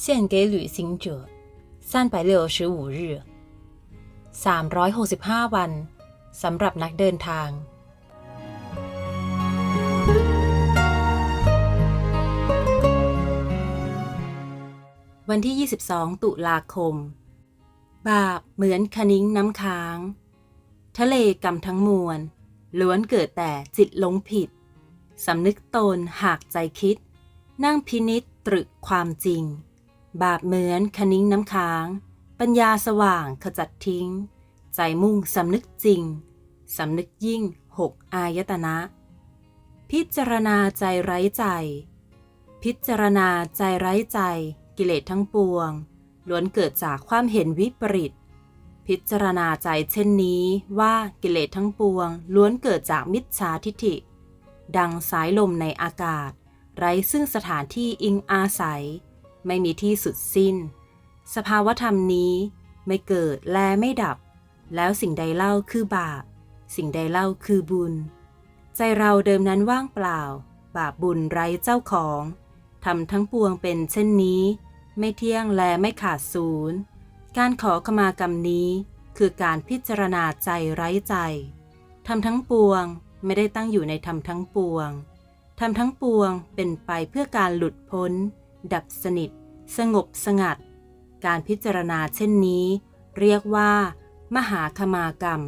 献给旅行者三百六十五日365 วันสำหรับนักเดินทาง วันที่ 22 ตุลาคม บาปเหมือนคนิ้งน้ำค้าง ทะเลกำทั้งมวล ล้วนเกิดแต่จิตหลงผิด สำนึกตนหากใจคิด นั่งพินิจตรึกความจริง บาปเหมือนคนิ้งน้ำค้าง ปัญญาสว่างขจัดทิ้ง ใจมุ่งสำนึกจริง สำนึกยิ่งหกอายตนะ พิจารณาใจไร้ใจ พิจารณาใจไร้ใจ กิเลสทั้งปวง ล้วนเกิดจากความเห็นวิปริต พิจารณาใจเช่นนี้ว่ากิเลสทั้งปวง ล้วนเกิดจากมิจฉาทิฐิ ดังสายลมในอากาศ ไร้ซึ่งสถานที่อิงอาศัย ไม่มีที่สุดสิ้น สภาวธรรมนี้ไม่เกิดและไม่ดับ แล้วสิ่งใดเล่าคือบาป สิ่งใดเล่าคือบุญ ใจเราเดิมนั้นว่างเปล่า บาปบุญไร้เจ้าของทำทั้งปวงเป็นเช่นนี้ ไม่เที่ยงและไม่ขาดศูนย์ การขอขมากรรมนี้ คือการพิจารณาใจไร้ใจทำทั้งปวงไม่ได้ตั้งอยู่ในธรรมทั้งปวงทำทั้งปวงเป็นไปเพื่อการหลุดพ้น ดับสนิท สงบสงัด การพิจารณาเช่นนี้ เรียกว่า มหาคมากรรม